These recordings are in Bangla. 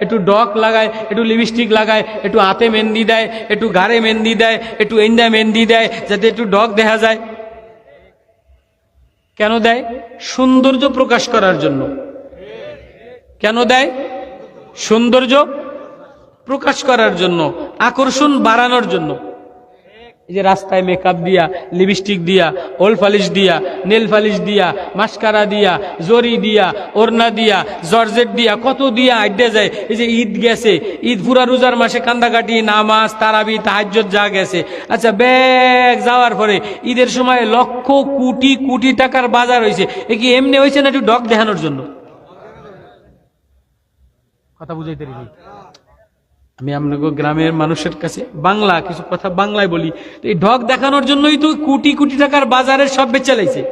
একটু ডক লাগায়, একটু লিপস্টিক লাগায়, একটু হাতে মেহেন্দি দেয়, একটু ঘাড়ে মেহেন্দি দেয়, একটু এন্ডা মেহেন্দি দেয়, যাতে একটু ডক দেখা যায়। কেন দেয়? সৌন্দর্য প্রকাশ করার জন্য। কেন দেয়? সৌন্দর্য প্রকাশ করার জন্য, আকর্ষণ বাড়ানোর জন্য। এই যে রাস্তায় মেকআপ দিয়া লিপস্টিক দিয়া ওল ফালিশ দিয়া নেল ফালিশ দিয়া মাস্কারা দিয়া, জরি দিয়া, ওড়না দিয়া, জর্জেট দিয়া, কত দিয়া আড্ডে যায়। এই যে ঈদ গেছে, ঈদ পুরা রোজার মাসে কান্দাকাটি, নামাজ, তারাবি তাহাজ্জত যা গেছে। আচ্ছা ব্যাগ যাওয়ার পরে ঈদের সময় লক্ষ কোটি কোটি টাকার বাজার হয়েছে। এ কি এমনি হয়েছে না একটু ডক দেখানোর জন্য? কথা বুঝাইতে আমি আপনাকে গ্রামের মানুষের কাছে বাংলা কিছু কথা বাংলায় বলি। এই ঢক দেখানোর জন্যই তো কোটি কোটি টাকার বাজারের সব বেচে লাইছে।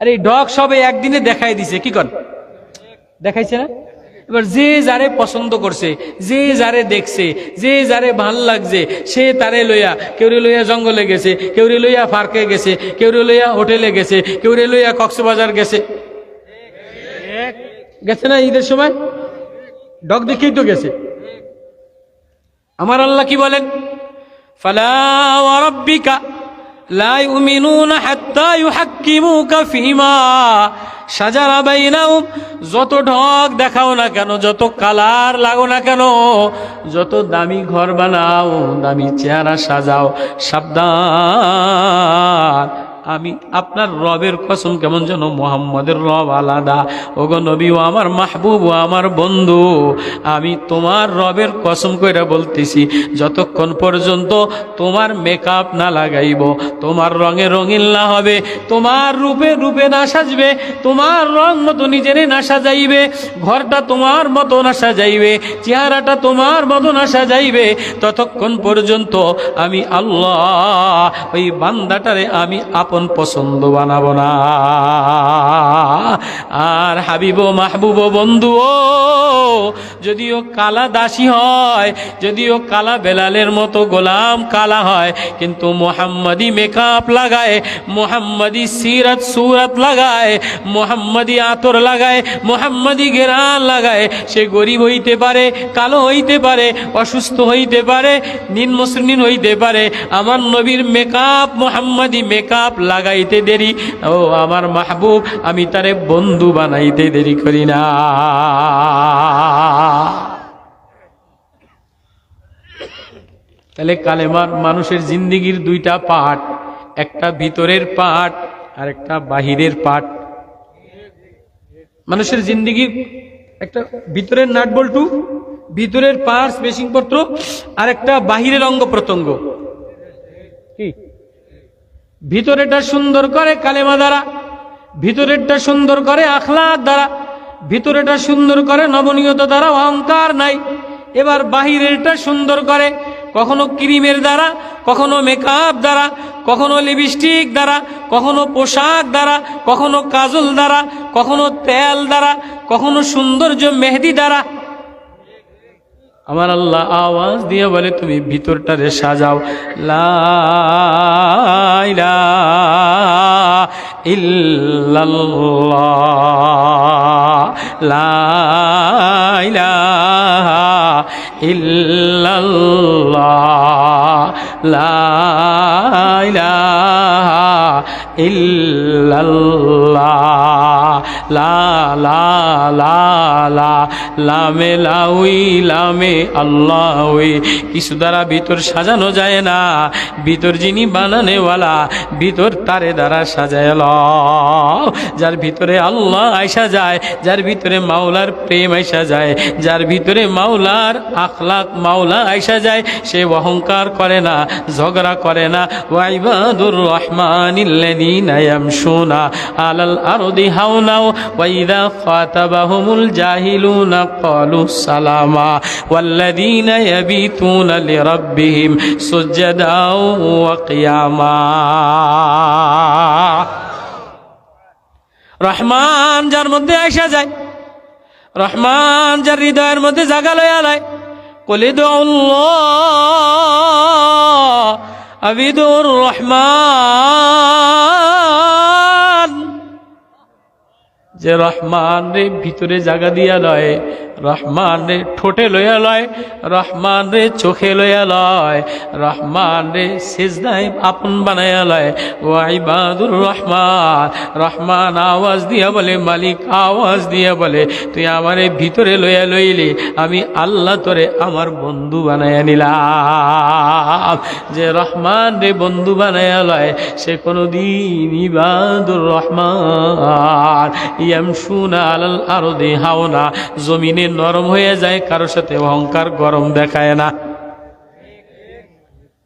আর এই ঢক সবে একদিনে দেখাই দিছে, কি কর দেখাইছে না? এবার যে যারে পছন্দ করছে, যে যারে দেখছে, যে যারে ভালো লাগছে, সে তারে লইয়া কেউরে লইয়া জঙ্গলে গেছে কেউরে লইয়া পার্কে গেছে কেউরে লইয়া হোটেলে গেছে কেউরে লইয়া কক্সবাজার গেছে। গেছে না ঈদের সময়? ডগ দেখেই তো গেছে। আমার আল্লাহ কি বলেন? যত ঢক দেখাও না কেন, যত কালার লাগো না কেন, যত দামি ঘর বানাও, দামি চেহারা সাজাও, সাবধান। আমি আপনার রবের কসম কেমন যেন মোহাম্মদের রব আলাদা। ওগো নবী ও আমার মাহবুব ও আমার বন্ধু, আমি তোমার রবের কসম কইরা বলতেছি, যতক্ষণ পর্যন্ত তোমার মেকআপ না লাগাইব, তোমার রঙে রঙিন না হবে, তোমার রূপে রূপে না সাজবে, তোমার রং মতো নিজেরে না সাজাইবে, ঘরটা তোমার মতো না সাজাইবে, চেহারাটা তোমার মতো না সাজাইবে, ততক্ষণ পর্যন্ত আমি আল্লাহ, ওই বান্দাটারে আমি আপন পছন্দ বানাবো না। আর হাবিব মাহবুব বন্ধু ও, যদিও কালা দাসী হয়, যদিও কালা বেলালের মতো গোলাম কালা হয়, কিন্তু মোহাম্মদী মেকআপ লাগায়, মোহাম্মদী সিরাত সুরত লাগায়, মোহাম্মদী আতর লাগায়, মোহাম্মদী গেরান লাগায়, সে গরিব হইতে পারে, কালো হইতে পারে, অসুস্থ হইতে পারে নিম্ন হইতে পারে, আমার নবীর মেকআপ মোহাম্মদী মেকআপ লাগাইতে দেরি। ও আমার মাহবুব, আমি তারে বন্ধু বানাইতে দেরি করি না। তাহলে কালেমার মানুষের জিন্দিগির দুইটা পার্ট একটা ভিতরের পার্ট আর একটা বাহিরের পার্ট মানুষের জিন্দিগির একটা ভিতরের নাট বল্টু ভিতরের পার্স, মেশিনপত্র আর একটা বাহিরের অঙ্গ প্রত্যঙ্গ কি? ভিতরেরটা সুন্দর করে কালেমা দ্বারা, ভিতরেরটা সুন্দর করে আখলাক দ্বারা ভিতরেটা সুন্দর করে নবনীয়তা দ্বারা, অহংকার নাই। এবার বাহিরেরটা সুন্দর করে, কখনো ক্রিমের দ্বারা, কখনো মেকআপ দ্বারা, কখনো লিপস্টিক দ্বারা, কখনো পোশাক দ্বারা, কখনো কাজল দ্বারা, কখনো তেল দ্বারা, কখনো সৌন্দর্য মেহেদি দ্বারা আমার আল্লাহ আওয়াজ দিয়ে বলে তুমি ভিতরটারে সাজাও। লাইলা ইল্লাল্লাহ। লা লা লা লা, লামে, লাউই, লামে আল্লাহ কিছু দ্বারা ভিতর সাজানো যায় না। ভিতর যিনি বানানেওয়ালা, ভিতর তারে দ্বারা সাজায় যার ভিতরে আল্লাহ আইসা যায়, যার ভিতরে মাওলার প্রেম আইসা যায়, যার ভিতরে মাওলার আখলাক মাওলা আইসা যায়, সে অহংকার করে না, ঝগড়া করে না। ওয়াইবাদুর রহমানিল্লাযীনা ইয়ামশুনা আলাল আরদি দাও। ওয়াইদা খাতাবাহুমুল জাহিলুনা ক্বালু সালামা। ওয়াল্লাযীনা ইয়াবিতুনা লিরাব্বিহিম সুজদাও ওয়া কিয়ামা। রহমান যার মধ্যে আসা যায়, রহমান যার হৃদয়ের মধ্যে জাগা লয়া লায়। কলিদ আবিদুর রহমান। যে রহমান ভিতরে জাগা দিয়া লয় রহমান ঠোঁটে লইয়া লয় রহমান চোখে লইয়া লয় রহমান রে সেজদায় আপন বানাইয়া লয়। ও ইবাদুর রহমান রহমান আওয়াজ দিয়া বলে, মালিক আওয়াজ দিয়া বলে, তুই আমারে ভিতরে লইয়া লইলি, আমি আল্লাহ তোরে আমার বন্ধু বানাইয়া নিলাম। যে রহমান রে বন্ধু বানাইয়া লয়, সে কোনোদিন ইবাদুর রহমান। হাওনা জমিনে নরম হয়ে যায় কারোর সাথে অহংকার গরম দেখায় না।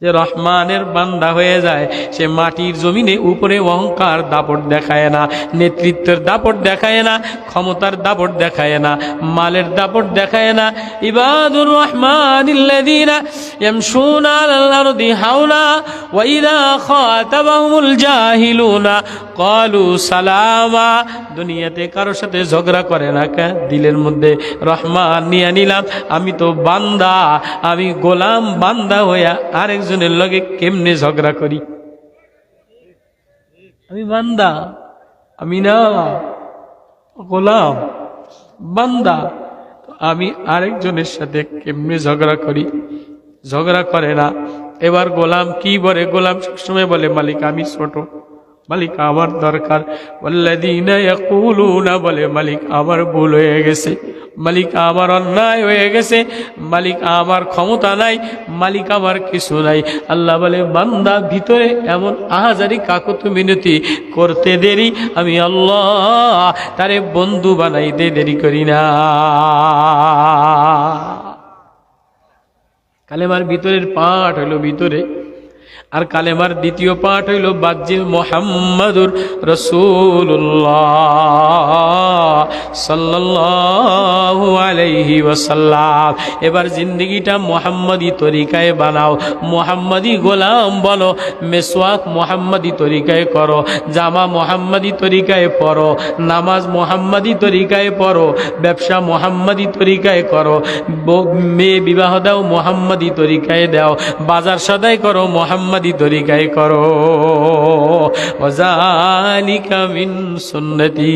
যে রহমানের বান্দা হয়ে যায়, সে মাটির জমিনে উপরে অহংকার দাপট দেখায় না, নেতৃত্বের দাপট দেখায় না, ক্ষমতার দাপট দেখায় না, মালের দাপট দেখায় না। ইবাদুর রহমান ইয়ামশুনা আলাল আরদি হাওনা ওয়া খাতাবাহুমুল জাহিলুনা। ক্বালু সালামা। দুনিয়াতে কারোর সাথে ঝগড়া করে না কে? দিলের মধ্যে রহমান নিয়ে নিলাম। আমি তো বান্দা, আমি গোলাম বান্দা হইয়া আরেকজনের লগে কেমনে ঝগড়া করি? আমি বান্দা। আমি না গোলাম। বান্দা। আমি আরেকজনের সাথে কেমনে ঝগড়া করি? ঝগড়া করে না। এবার গোলাম কি বলে? গোলাম সবসময় বলে মালিক আমি ছোট। মালিক আমার দরকার। ইয়াকুলুনা বলে মালিক আমার ভুল হয়ে গেছে। মালিক আমার অন্যায় হয়ে গেছে, মালিক আমার ক্ষমতা নাই, মালিক আমার কিছু নাই। আল্লাহ বলে, বান্দা, ভিতরে এমন আহাজারি কাকত মিনতি করতে দেরি, আমি আল্লাহ তারে বন্ধু বানাইতে দেরি করি না। কালেমার ভিতরের পাঠ হইল ভিতরে, আর কালেমার দ্বিতীয় পাঠ হইল বাজ্যে মোহাম্মদুর রসুল্লাহ সাল্লাল্লাহু আলাইহি ওয়াসাল্লাম। এবার জিন্দগিটা মোহাম্মদী তরিকায় বানাও। মোহাম্মদী গোলাম বলো, মেসওয়াক মোহাম্মদী তরিকায় করো, জামা মোহাম্মদী তরিকায় পড়ো নামাজ মোহাম্মদী তরিকায় পড়ো ব্যবসা মোহাম্মদী তরিকায় করো মেয়ে বিবাহ দাও মোহাম্মদী তরিকায় দাও, বাজার সদাই করো মোহাম্মদী তরিকায় করো। ওয়াজালিকা মিন সুন্নতি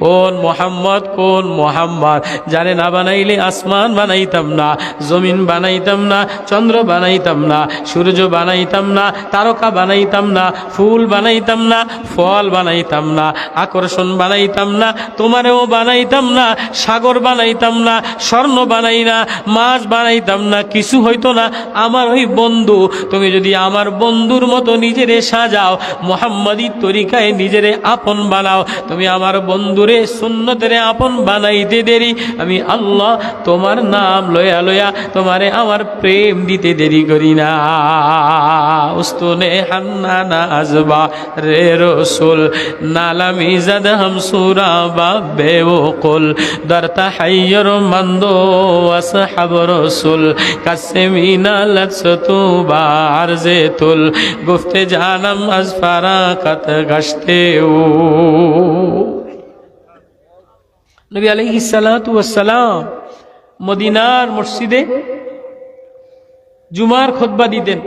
কোন মোহাম্মদ কোন মোহাম্মদ জানে না বানাইলে আসমান বানাইতাম না জমিন বানাইতাম না চন্দ্র বানাইতাম না সূর্য বানাইতাম না তারকা বানাইতাম না ফুল বানাইতাম না ফল বানাইতাম না আকর্ষণ বানাইতাম না তোমারেও বানাইতাম না সাগর বানাইতাম না স্বর্ণ বানাই না মাছ বানাইতাম না কিছু হইতো না আমার ওই বন্ধু তুমি যদি আমার বন্ধুর মতো নিজেরে সাজাও মোহাম্মদী তরিকায় নিজেরে আপন বানাও। তুমি আমার বন্ধুরে, সুন্নতেরে আপন বানাইতে দেরি। আমি আল্লাহ তোমার নাম লয়া লয়া তোমারে আমার প্রেম দিতে দেরি করি না। উস্তুনে হান্না না আজবা রে রসুল, নালামি জাদ হাম সুরা বা বেওকুল, দরতা হাইয়র মন্দো আসহাব রসুল, কাসেমিনা লৎসতু বার যে তুল, গুফতে জানম আজ ফারাকাত গাছতে ও নবী ওয়াস সালাম মদিনার মসজিদে জুমার খুতবা দিতেন।